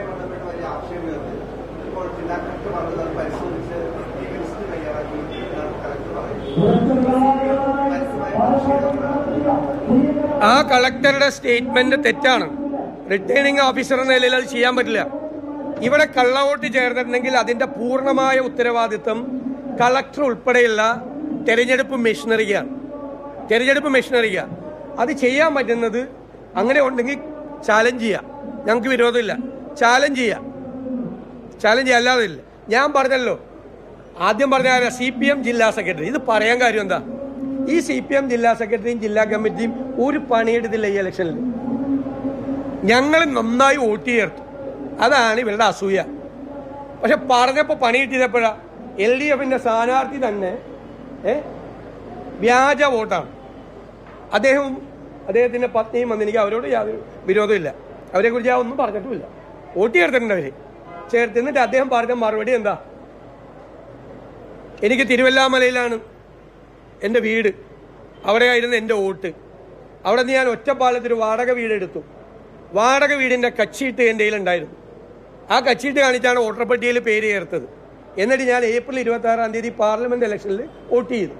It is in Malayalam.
ഒരു ആശയം ഉയർന്നത് ഇപ്പോൾ ജില്ലാ കളക്ടർ പറഞ്ഞത് അത് പരിശോധിച്ച് ഈ ലിസ്റ്റ് തയ്യാറാക്കി ആ കളക്ടറുടെ സ്റ്റേറ്റ്മെന്റ് തെറ്റാണ്. റിട്ടേണിംഗ് ഓഫീസർ എന്ന നിലയിൽ അത് ചെയ്യാൻ പറ്റില്ല. ഇവിടെ കള്ളവോട്ട് ചേർന്നിട്ടുണ്ടെങ്കിൽ അതിന്റെ പൂർണമായ ഉത്തരവാദിത്വം കളക്ടർ ഉൾപ്പെടെയുള്ള തെരഞ്ഞെടുപ്പ് മെഷീനറിക്കാണ്. തെരഞ്ഞെടുപ്പ് മെഷീനറിക്കാണ്. അത് ചെയ്യാൻ പറ്റുന്നത് അങ്ങനെ ഉണ്ടെങ്കിൽ ചാലഞ്ച് ചെയ്യാം. ഞങ്ങൾക്ക് വിരോധമില്ല. ചാലഞ്ച് ചെയ്യാം. ചാലഞ്ച് ചെയ്യാം. അല്ലാതെ ഇല്ല. ഞാൻ പറഞ്ഞല്ലോ. ആദ്യം പറഞ്ഞ സി പി എം ജില്ലാ സെക്രട്ടറി ഇത് പറയാൻ കാര്യം എന്താ? ഈ സി പി എം ജില്ലാ സെക്രട്ടറിയും ജില്ലാ കമ്മിറ്റിയും ഒരു പണിയെടുത്തില്ല ഈ ഇലക്ഷനിൽ ഞങ്ങൾ നന്നായി വോട്ട് ചേർത്തു അതാണ് ഇവരുടെ അസൂയ. പക്ഷെ പറഞ്ഞപ്പോൾ പണി കിട്ടിയപ്പോഴാ എൽ ഡി എഫിന്റെ സ്ഥാനാർത്ഥി തന്നെ ഏ വ്യാജ വോട്ടാണ്. അദ്ദേഹവും അദ്ദേഹത്തിന്റെ പത്നിയും വന്ന് അവരോട് യാതൊരു വിരോധമില്ല. അവരെക്കുറിച്ച് ഞാൻ ഒന്നും പറഞ്ഞിട്ടുമില്ല. വോട്ട് ചേർത്തിട്ടുണ്ട് അവർ ചേർത്ത് എന്നിട്ട് അദ്ദേഹം പറഞ്ഞ മറുപടി എന്താ? എനിക്ക് തിരുവല്ലാമലയിലാണ് എന്റെ വീട്. അവിടെയായിരുന്നു എന്റെ വോട്ട്. അവിടെ നിന്ന് ഞാൻ ഒറ്റപ്പാലത്തൊരു വാടക വീട് എടുത്തു വാടക വീടിന്റെ കച്ചീട്ട് എന്റെ കയ്യിലുണ്ടായിരുന്നു. ആ കച്ചീട്ട് കാണിച്ചാണ് വോട്ടർ പട്ടികയിൽ പേര് ചേർത്തത്. എന്നിട്ട് ഞാൻ ഏപ്രിൽ ഇരുപത്തി ആറാം തീയതി പാർലമെന്റ് ഇലക്ഷനിൽ വോട്ട് ചെയ്തു.